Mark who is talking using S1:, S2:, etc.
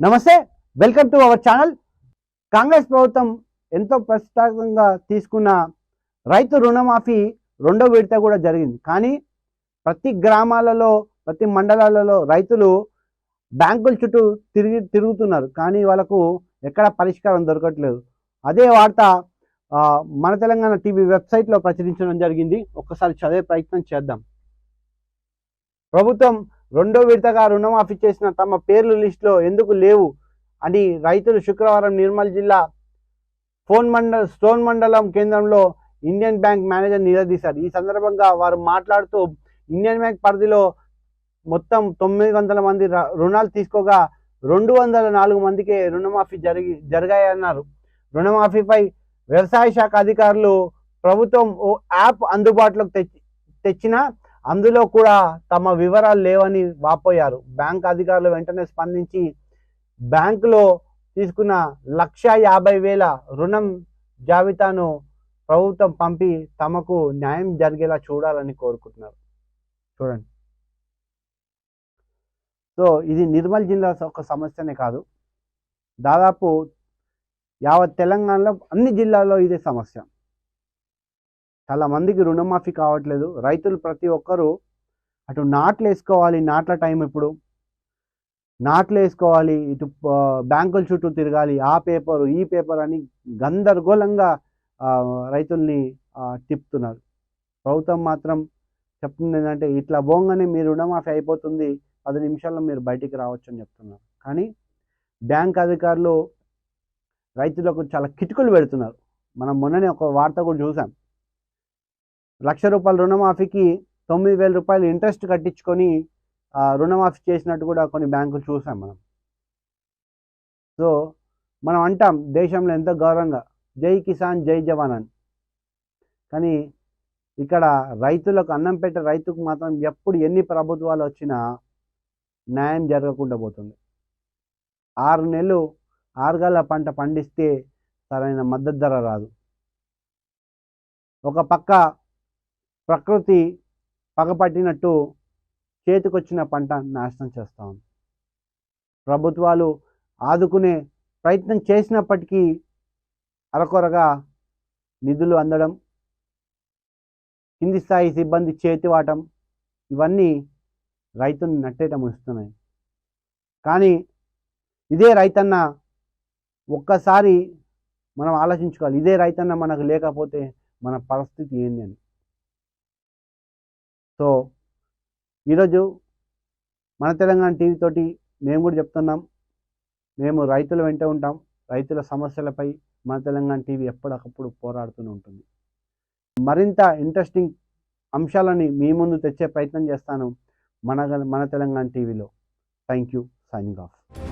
S1: నమస్తే welcome to our channel. Congress ప్రభుత్వం ఎంతో ప్రస్తుతంగా తీసుకున్న రైతు రుణమాఫీ రెండో విడత కూడా జరిగింది. కానీ ప్రతి గ్రామాలలో ప్రతి మండలాలలో రైతులు బ్యాంకుల చుట్టూ తిరిగి తిరుగుతున్నారు. కానీ వాళ్ళకు ఎక్కడ పరిష్కారం దొరకట్లేదు. అదే వార్త మన తెలంగాణ టీవీ వెబ్సైట్లో ప్రచురించడం జరిగింది. ఒక్కసారి చదివే ప్రయత్నం చేద్దాం. ప్రభుత్వం రెండో విడతగా రుణమాఫీ చేసిన తమ పేర్లు లిస్టులో ఎందుకు లేవు అని రైతులు శుక్రవారం నిర్మల్ జిల్లా ఫోన్ మండల స్టోన్ మండలం కేంద్రంలో ఇండియన్ బ్యాంక్ మేనేజర్ నిలదీశారు. ఈ సందర్భంగా వారు మాట్లాడుతూ ఇండియన్ బ్యాంక్ పరిధిలో మొత్తం తొమ్మిది వందల మంది ర- రుణాలు తీసుకోగా రెండు వందల నాలుగు మందికే రుణమాఫీ జరిగి జరిగాయన్నారు. రుణమాఫీపై వ్యవసాయ శాఖ అధికారులు ప్రభుత్వం ఓ యాప్ అందుబాటులోకి తెచ్చి తెచ్చినా అందులో కూడా తమ వివరాలు లేవని వాపోయారు. బ్యాంక్ అధికారులు వెంటనే స్పందించి బ్యాంకులో తీసుకున్న లక్ష యాభై వేల రుణం జాబితాను ప్రభుత్వం పంపి తమకు న్యాయం జరిగేలా చూడాలని కోరుకుంటున్నారు. చూడండి. సో ఇది నిర్మల్ జిల్లా ఒక సమస్యనే కాదు. దాదాపు యావత్ తెలంగాణలో అన్ని జిల్లాల్లో ఇదే సమస్య. చాలా మందికి రుణమాఫీ కావట్లేదు. రైతులు ప్రతి ఒక్కరూ అటు నాట్లు వేసుకోవాలి నాట్ల టైం ఇప్పుడు. నాట్లు వేసుకోవాలి ఇటు బ్యాంకుల చుట్టూ తిరగాలి ఆ పేపరు ఈ పేపర్ అని గందరగోళంగా రైతుల్ని తిప్పుతున్నారు. ప్రభుత్వం మాత్రం చెప్తుంది ఏంటంటే ఇట్లా పోగానే మీ రుణమాఫీ అయిపోతుంది. పది నిమిషాల్లో మీరు బయటికి రావచ్చు అని చెప్తున్నారు. కానీ బ్యాంక్ అధికారులు రైతులకు చాలా కిటుకులు పెడుతున్నారు. మనం మొన్ననే ఒక వార్త కూడా చూసాం. లక్ష రూపాయల రుణమాఫీకి తొమ్మిది వేల రూపాయలు ఇంట్రెస్ట్ కట్టించుకొని రుణమాఫీ చేసినట్టు కూడా కొన్ని బ్యాంకులు చూసాం మనం. సో మనం అంటాం దేశంలో ఎంతో గౌరవంగా. జై కిసాన్ జై జవాన్ అని. కానీ ఇక్కడ రైతులకు అన్నం పెట్టే రైతుకు మాత్రం ఎప్పుడు ఎన్ని ప్రభుత్వాలు వచ్చినా న్యాయం జరగకుండా పోతుంది. ఆరు నెలలు ఆరుగాల పంట పండిస్తే సరైన మద్దతు ధర రాదు. ఒక పక్క ప్రకృతి పగపట్టినట్టు చేతికొచ్చిన పంట నాశనం చేస్తూ ఉంది. ప్రభుత్వాలు ఆదుకునే ప్రయత్నం చేసినప్పటికీ అరకొరగా నిధులు అందడం కింది స్థాయి సిబ్బంది చేతివాటం ఇవన్నీ రైతుని నట్టేట ముస్తున్నాయి కానీ ఇదే రైతన్న ఒక్కసారి మనం ఆలోచించుకోవాలి ఇదే రైతన్న మనకు లేకపోతే మన పరిస్థితి ఏంది అని. సో ఈరోజు మన తెలంగాణ టీవీ తోటి మేము కూడా చెప్తున్నాం. మేము రైతుల వెంట ఉంటాం. రైతుల సమస్యలపై మన తెలంగాణ టీవీ ఎప్పటికప్పుడు పోరాడుతూనే ఉంటుంది. మరింత ఇంట్రెస్టింగ్ అంశాలని మీ ముందు తెచ్చే ప్రయత్నం చేస్తాను. మన మన తెలంగాణ టీవీలో. Thank you. Signing off.